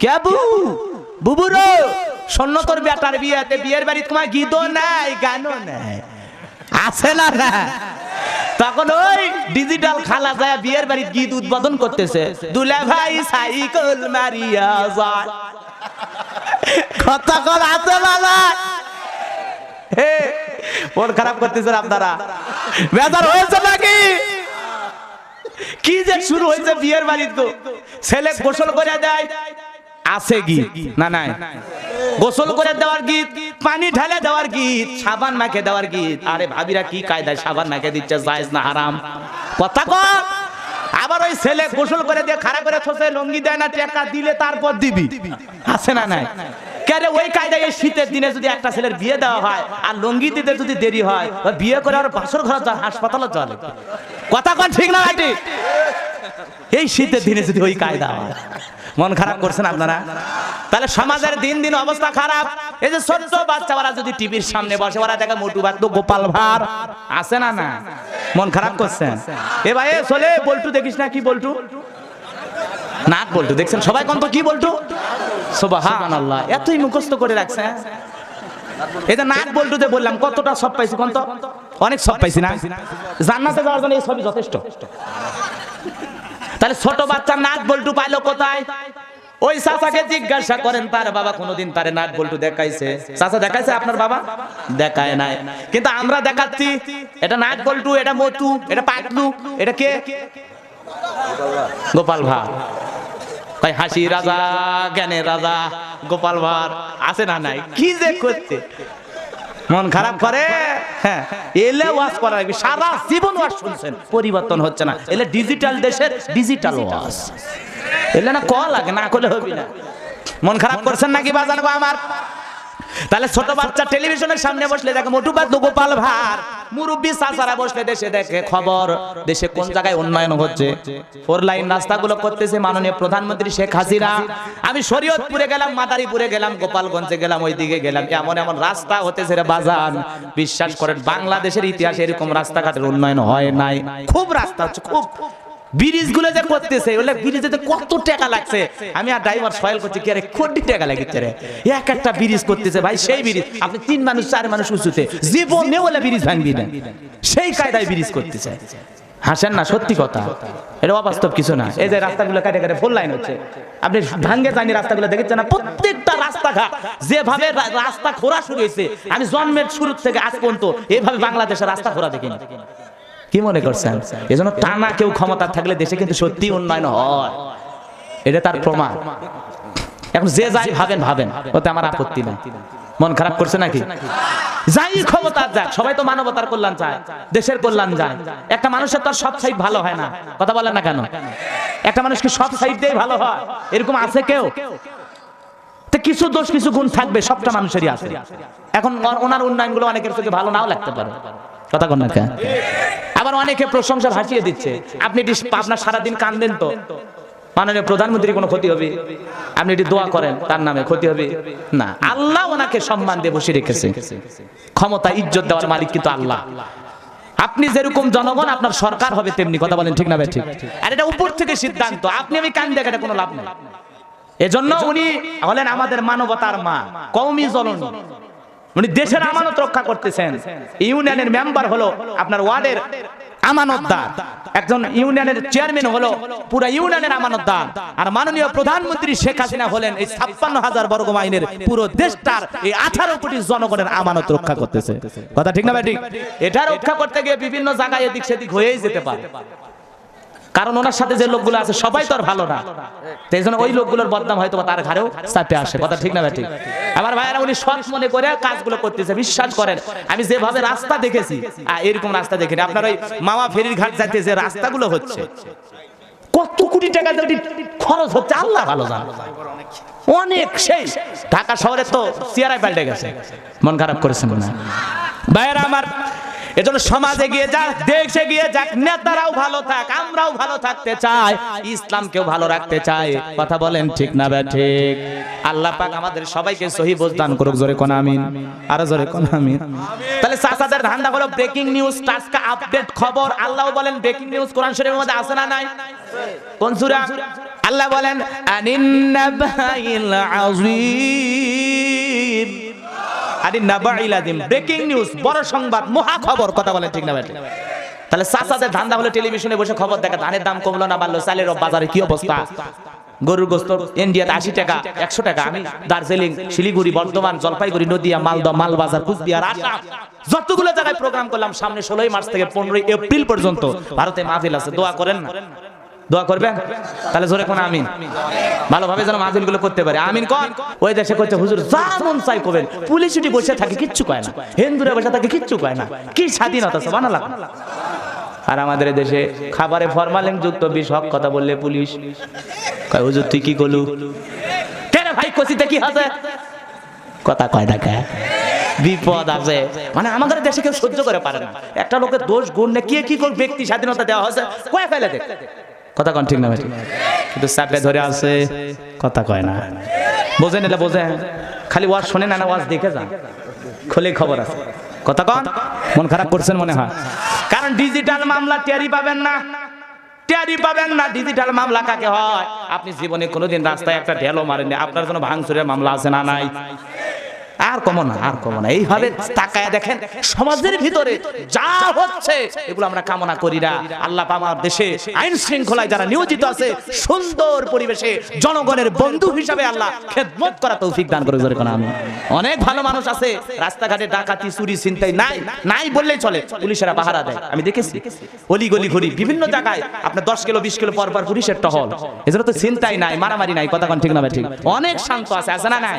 কে বু? বুবুরো শোনো তোর বেটার বিয়েতে বিয়ের বাড়ি তোমার গীতও নাই গানও নাই। আছে না না? তখন ওই ডিজিটাল খালা যায় বিয়ের বাড়ির গীত উদ্বোধন করতেছে। দুলা ভাই সাইকেল মারিয়া যায়। কথা কর আছে না হে, মন খারাপ করতেছেন আপনারা। বেজার হয়েছে নাকি? কি যে শুরু হয়েছে বিয়ের বাড়িতে? ছেলে গোসল করে দেয় আছে গীত। না নাই। গোসল করে দেওয়ার গীত পানি ঢালে দেওয়ার গীত সাবান মাখে দেওয়ার গীত। আরে ভাবিরা কি কায়দায় সাবান মাখে দিচ্ছে জায়েজ না হারাম। কথা কর আবার ওই ছেলে গোসল করে দিয়ে খাড়া করে থসে লঙ্গি দেয় না টাকা দিলে তারপর দিবি। আছে না নাই? কেরে ওই কায়দায় এই শীতের দিনে যদি একটা ছেলের বিয়ে দেওয়া হয় আর লঙ্গি দিতে যদি দেরি হয় বিয়ে করে আর বাসর ঘর চলে হাসপাতালে চলে কথা কন ঠিক না ভাই এই শীতের দিনে যদি ওই কায়দা হয় মন খারাপ করছেন আপনারা? তাহলে সমাজের দিন দিন অবস্থা খারাপ। এই যে ছোট্ট বাচ্চারা যদি টিভির সামনে বসে ওরা দেখে মোটু বাদ গোপাল ভার আছে না না? মন খারাপ করছেন? এ ভাই চলে বল্টু দেখিস না কি বল্টু? নাক বল্টু দেখছেন? সবাই কোন তো কি বল্টু? সুবহানাল্লাহ এতই মুখস্থ করে রাখছে হ্যাঁ? এই যে নাক বল্টুতে বললাম কতটা সব পাইছি কোন তো? অনেক সব পাইছি না? জান্নাতে যাওয়ার জন্য এই সবই যথেষ্ট। তাহলে ছোট বাচ্চা নাক বল্টু পাইলো কোথায়? ওই চাচাকে জিজ্ঞাসা করেন তার বাবা, কোনোদিন তারে নাক বল্টু দেখাইছে? চাচা দেখাইছে আপনার বাবা? দেখায় নাই। কিন্তু আমরা দেখাচ্ছি, এটা নাক বল্টু, এটা মটু এটা পাটলু এটা কে? গোপাল ভাঁড়। কই হাসি রাজা, জ্ঞানের রাজা, গোপাল ভাঁড়, আছে না নাই? কি যে করতে মন খারাপ করে? হ্যাঁ। এলে ওয়াজ করা লাগবে। সারা জীবন ওয়াজ শুনছেন। পরিবর্তন হচ্ছে না। এলে ডিজিটাল দেশের ডিজিটাল ওয়াজ। এলে না কল লাগে না করলে হবে না। মন খারাপ করছেন নাকি বাজানো গো আমার? তাহলে ছোট বাচ্চা টেলিভিশনের সামনে বসলে দেখে মোটু বাদ গোপাল ভার। মুরব্বী চাচারা বসলে দেশে দেখে খবর। দেশে কোন জায়গায় উন্নয়ন হচ্ছে? ফোর লাইন রাস্তাগুলো করতেছে মাননীয় প্রধানমন্ত্রী শেখ হাসিনা। আমি শরীয়তপুরে গেলাম, মাদারীপুরে গেলাম, গোপালগঞ্জে গেলাম ওই দিকে গেলাম। এমন এমন রাস্তা হতেছে রে বাজান। বিশ্বাস করেন, বাংলাদেশের ইতিহাসে এরকম রাস্তাঘাটের উন্নয়ন হয় নাই। খুব রাস্তা হচ্ছে, খুব। ব্রিজগুলো যে করতেছে ওলে ব্রিজে যে কত টাকা লাগছে? আমি আর ড্রাইভার সয়েল করছি কি আরে কোটি টাকা লাগিচ্ছে রে? এক একটা ব্রিজ করতেছে ভাই সেই ব্রিজ। আপনি তিন মানুষ চার মানুষ উঁচুতে জীবনে ওলে ব্রিজ ভাঙবি না। সেই কায়দায় ব্রিজ করতেছে। হাসেন না সত্যি কথা। এটা অবাস্তব কিছু না। এই যে রাস্তাগুলো কাটে কাটে ফুল লাইন হচ্ছে। আপনি ভাঙ্গে যায়নি রাস্তাগুলো দেখেছেন না? প্রত্যেকটা রাস্তাঘাট যেভাবে রাস্তা খোরা শুরু হয়েছে আমি জন্মের শুরু থেকে আজ পর্যন্ত এভাবে বাংলাদেশের রাস্তা খোরা দেখিনি। কি মনে করছেন? এজন্য টানা কেউ ক্ষমতা থাকলে দেশে কিন্তু সত্যি উন্নয়ন হয়। এটা তার প্রমাণ। এখন যে যাই ভাবেন ভাবেন। ওতে আমার আপত্তি নাই। মন খারাপ করছে নাকি? যাই ক্ষমতা যাক, সবাই তো মানবতার কল্যাণ চায়, দেশের কল্যাণ যায়। একটা মানুষের তো সব সাইড ভালো হয় না। কথা বলেন না কেন? একটা মানুষ কি সব সাইড দিয়ে ভালো হয়? এরকম আছে কেউ? কিছু দোষ, কিছু গুণ থাকবে, সবটা মানুষেরই আছে। এখন ওনার উন্নয়নগুলো অনেকের চোখে ভালো নাও লাগতে পারে। কথা কন না কেন? আবার অনেকে প্রশংসা ভাসিয়ে দিচ্ছে। আপনি আপনার সারাদিন কান্দেন তো। মাননীয় প্রধানমন্ত্রী কোনো ক্ষতি হবে? আপনি এটি দোয়া করেন, তার নামে ক্ষতি হবে? না। আল্লাহ ওনাকে সম্মান দিয়ে বসে রেখেছে। ক্ষমতা, ইজ্জত দেওয়ার মালিক কিন্তু আল্লাহ। আপনি যেরকম জনগণ, আপনার সরকার হবে তেমনি। কথা বলেন ঠিক না ভাই? ঠিক। আর এটা উপর থেকে সিদ্ধান্ত। আপনি আমি কান দেখাটা কোনো লাভ নেই। এজন্য উনি হলেন আমাদের মানবতার মা কৌমি জননী উনি দেশের আমানত রক্ষা করতেছেন। ইউনিয়নের মেম্বার হলো আপনার ওয়ার্ডের আমানতদার। একজন ইউনিয়নের চেয়ারম্যান হলো পুরো ইউনিয়নের আমানতদার। আর মাননীয় প্রধানমন্ত্রী শেখ হাসিনা হলেন এই ছাপ্পান্ন হাজার বর্গ মাইনের পুরো দেশটার এই আঠারো কোটি জনগণের আমানত রক্ষা করতেছে। কথা ঠিক না ভাই? ঠিক। এটা রক্ষা করতে গিয়ে বিভিন্ন জায়গায় এদিক সেদিক হয়েই যেতে পারে। কারণ ওনার সাথে যে লোকগুলো আছে, সবাই তো আর ভালো না। এই জন্য ওই লোকগুলোর বদনাম হয়তো তার ঘাড়েও চাপে আসে। কথা ঠিক না ঠিক। আমার ভাইয়েরা, উনি সৎ মনে করে কাজগুলো করতেছে, বিশ্বাস করেন। আমি যেভাবে রাস্তা দেখেছি এরকম রাস্তা দেখিনি। আপনার ওই মামা ফেরির ঘাট যাইতে যে রাস্তাগুলো হচ্ছে, কত কোটি টাকা খরচ হচ্ছে, আল্লাহ ভালো জানে। অনেক সেই। ঢাকা শহরে তো চেয়ারাই পাল্টে গেছে। মন খারাপ করেছেন না ভাইয়েরা, আমার এজন্য সমাজ এগিয়ে যাক, দেশ গিয়ে যাক, নেতারাও ভালো থাক, আমরাও ভালো থাকতে চাই, ইসলামকেও ভালো রাখতে চাই। কথা বলেন ঠিক না বে ঠিক? আল্লাহ পাক আমাদের সবাইকে সহি দান করুক, জোরে কোন আমিন। আরও জোরে কোন আমিন। তাহলে চাচাদের ধান্দা হলো ব্রেকিং নিউজ টাটকা আপডেট খবর। আল্লাহ বলেন ব্রেকিং নিউজ কোরআন শরীফের মধ্যে আছে না নাই? কোন সূরা? আল্লাহ বলেন, আনিন নাবাইল আযীম। আনিন নাবাইল আযীম ব্রেকিং নিউজ বড় সংবাদ, মহা খবর, কথা বলেন ঠিক না ভাই? তাহলে চাচাদের ধান্দা হলো টেলিভিশনে বসে খবর দেখা, ধানের দাম কমলো না বাড়লো, চালের বাজারে কি অবস্থা? গরুর গোস্ত ইন্ডিয়াতে আশি টাকা, একশো টাকা, আমি দার্জিলিং, শিলিগুড়ি, বর্ধমান, জলপাইগুড়ি, নদিয়া মালদহ মালবাজার, কুচবিহার, আসাম, যতগুলো জায়গায় প্রোগ্রাম করলাম, সামনে ষোলোই মার্চ থেকে পনেরোই এপ্রিল পর্যন্ত ভারতে মাহফিল আছে, দোয়া করেন না? দোয়া করবেন? তাহলে জোরে কোন আমিন। ভালোভাবে যেন মাহফিলগুলো করতে পারে। আমিন কন ওই দেশে করছে হুজুর যা মন চাই করবেন। পুলিশ উঠি বসে থাকে, কিচ্ছু কয় না। হিন্দুরা বসে থাকে, কিচ্ছু কয় না। কি স্বাধীনতা আছে বানালাম আর আমাদের দেশে খাবারে ফরমালিন যুক্ত বিষ, হক কথা বললে পুলিশ। কয়, হুজুর, তুই কি করলু? কেন ভাই কষিতে কি আছে কথা কয় না কে বিপদ আছে। মানে আমাদের দেশে কেউ সহ্য করে পারে না। একটা লোকের দোষ, গুণ কে কি কোন ব্যক্তি স্বাধীনতা দেওয়া হয়েছে, কয়ে ফেলে দেখ কথা কন ঠিক না ভাই। কিন্তু চাপে ধরে আছে, কথা কয় না। বোঝেন এটা বোঝেন খালি ওয়াজ শোনে না ওয়াজ দেখে যান। খুলে খবর আছে। কথা কন? মন খারাপ করছেন মনে হয়। কারণ ডিজিটাল মামলা টেরি পাবেন না। পাবেন না। ডিজিটাল মামলা কাকে হয়? আপনি জীবনে কোনোদিন রাস্তায় একটা ঢেলো মারেননি। আপনার জন্য ভাঙচুরের মামলা আছে না নাই? আর কমো না, আর কমো না। এইভাবে তাকায় দেখেন, সমাজের ভিতরে যা হচ্ছে, এগুলো আমরা কামনা করি না। আল্লাহ আমার দেশে আইন শৃঙ্খলায় যারা নিয়োজিত আছে, সুন্দর পরিবেশে জনগণের বন্ধু হিসাবে আল্লাহ খেদমত করা তৌফিক দান করে জোরে আমি। অনেক ভালো মানুষ আছে, রাস্তাঘাটে ডাকাতি, চুরি চিন্তাই নাই নাই বললেই চলে, পুলিশেরা পাহারা দেয়। আমি দেখেছি অলি গলি ঘুরি, বিভিন্ন জায়গায় আপনার দশ কিলো, বিশ কিলো পর পর পুলিশের টহল। এজন্য তো চিন্তাই নাই, মারামারি নাই, কথা ঠিক না ঠিক। অনেক শান্ত আছে আছে না নাই?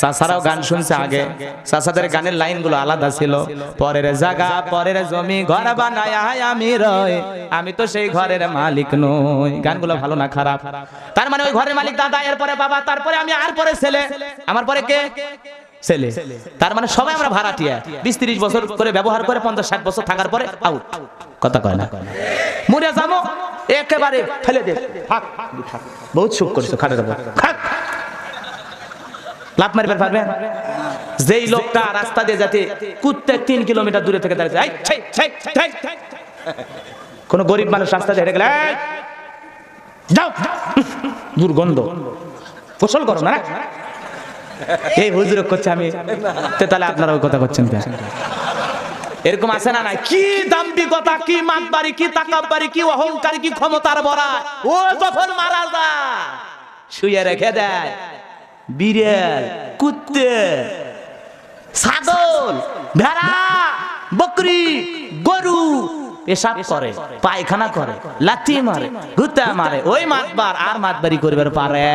সাসারাও গান শুনছে আগে। সাসাদের গানের লাইনগুলো আলাদা ছিল। পরের জায়গা, পরের জমি, ঘর বানায় আমি রয় আমি তো সেই ঘরের মালিক নই। গানগুলো ভালো না খারাপ? তার মানে ওই ঘরের মালিক দাদা, এরপরে বাবা, তারপরে আমি, আর পরে ছেলে। আমার পরে কে? ছেলে। তার মানে সবাই আমরা ভাড়াটিয়া। বিশ তিরিশ বছর করে ব্যবহার করে পঞ্চাশ ষাট বছর থাকার পরে আউট কথা কয় না? মরে যাব, একেবারে ফেলে দে। বহুত সুখ করেছ, খাটে দেবো খাক লাভ মারবে পারবেন যেই লোকটা রাস্তা দিয়ে যাতে কুত্তে তিন কিলোমিটার দূরে থেকে দাঁড়িয়ে এই, ছাই, ছাই, ছাই, ছাই। কোন গরিব মানুষ রাস্তা দিয়ে গেলে যাও। দুর্গন্ধ। গোসল করো না এই হুজুর করছে আমি। তাহলে আপনারা ওই কথা করছেন এরকম আছে না নাই? কি দাম্ভিকতা কি মাতবাড়ি কি তাকাব্বারি কি অহংকার কি ক্ষমতার বড়া? ও যখন মারা যায় শুয়ে রেখে দেয়। বিড়াল কুত্তে ছাগল ভেড়া বকরি গরু পেশাব করে পায়খানা করে লাথি মারে গুতা মারে ওই মাতবার আর মাতবারি করিবার পারে।